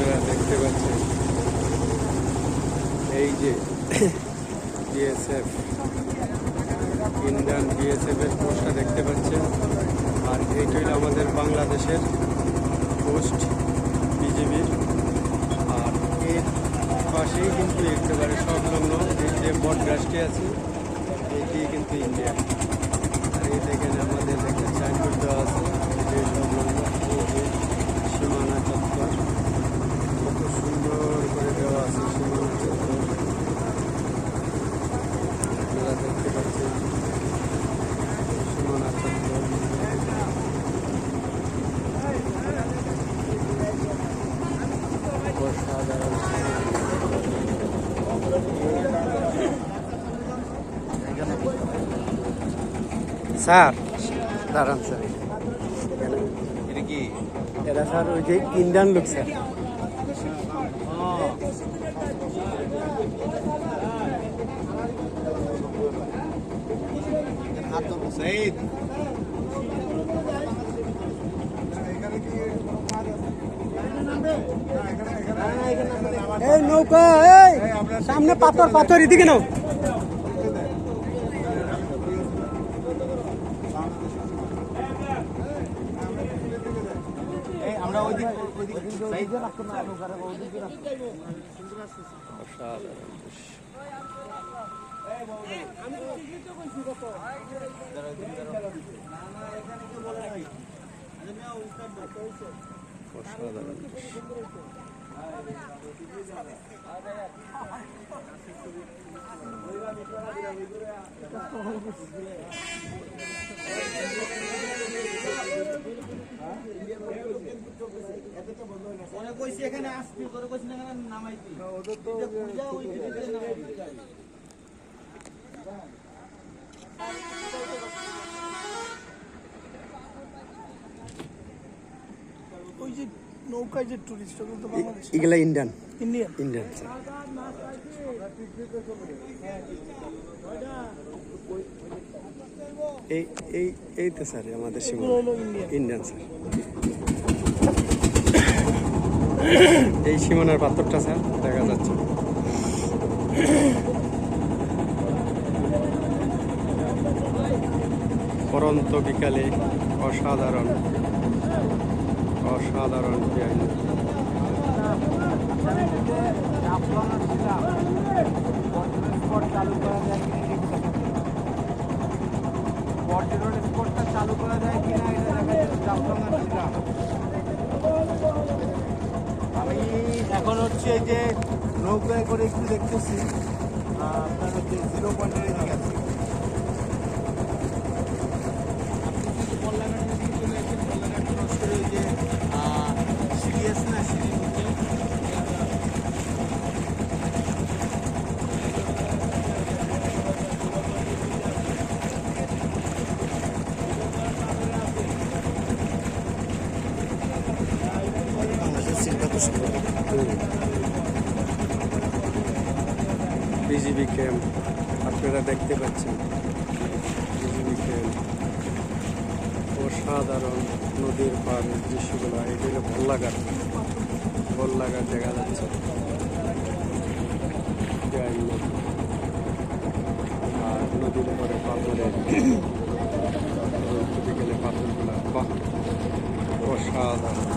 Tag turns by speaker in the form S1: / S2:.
S1: আপনারা দেখতে পাচ্ছেন। এই যে বিএসএফ ইন্ডিয়ান বিএসএফ এর পোস্টটা দেখতে পাচ্ছেন। আর এইটা হলো আমাদের বাংলাদেশের পোস্ট বিজেপির আর এর পাশেই কিন্তু একেবারে সংলগ্ন এই যে বট গাছটি আছে, এটি কিন্তু ইন্ডিয়া আর এই দেখেন আমাদের একটা সাইনবোর্ড দেওয়া আছে এটি সংলগ্ন এই যে সীমানা চত্বর কত সুন্দর করে দেওয়া আছে সীমানা চত্বর আপনারা দেখতে পাচ্ছেন সীমানা চত্বর অসাধারণ স্যার দাঁড়ান স্যার।
S2: এটা কি?
S1: এরা স্যার ওই যে ইন্ডিয়ান লোক স্যার।
S2: হাত
S1: এই নৌকা এই। সামনে পাথর পাথর এদিকে নাও। অসাধারণ
S2: এখানে আসবি তোরা কইছিস না এখানে নামাইতি। ওদের তো পূজা ওই নামাইতি
S3: ওই যে নৌকায় যে টুরিস্ট ওগুলো তো বাংলাদেশ?
S1: এগুলা ইন্ডিয়ান
S3: ইন্ডিয়ান
S1: ইন্ডিয়ান স্যার এই এই এই তো স্যার আমাদের সীমানা
S3: ইন্ডিয়ান
S1: ইন্ডিয়ান স্যার। এই সীমানার পাথরটা স্যার দেখা যাচ্ছে। পরন্ত বিকালে অসাধারণ। অসাধারণ পিয়ানো
S2: পর্যটন স্পটটা চালু করা যায় কিনা এটা দেখা যাচ্ছে। আমি এখন হচ্ছে যে নৌকায় করে একটু দেখতেছি আপনার হচ্ছে জিরো পয়েন্টের এদিকে আছে আপনি কিন্তু কল্যাণের দিকে চলে এসেছেন কল্যাণের ক্রস করে ওই যে আহ, সিঁড়ি আছে না সিঁড়ির নিচে
S1: বিজিবি ক্যাম্প, আপনারা দেখতে পাচ্ছেন বিজিবি ক্যাম্প। অসাধারণ নদীর পাড়ের দৃশ্যগুলো, এটি হলো ভল্লাঘাট ভল্লাঘাট দেখা যাচ্ছে। আর নদীর পরে পাথরের বিকেলে পাথরগুলো অসাধারণ।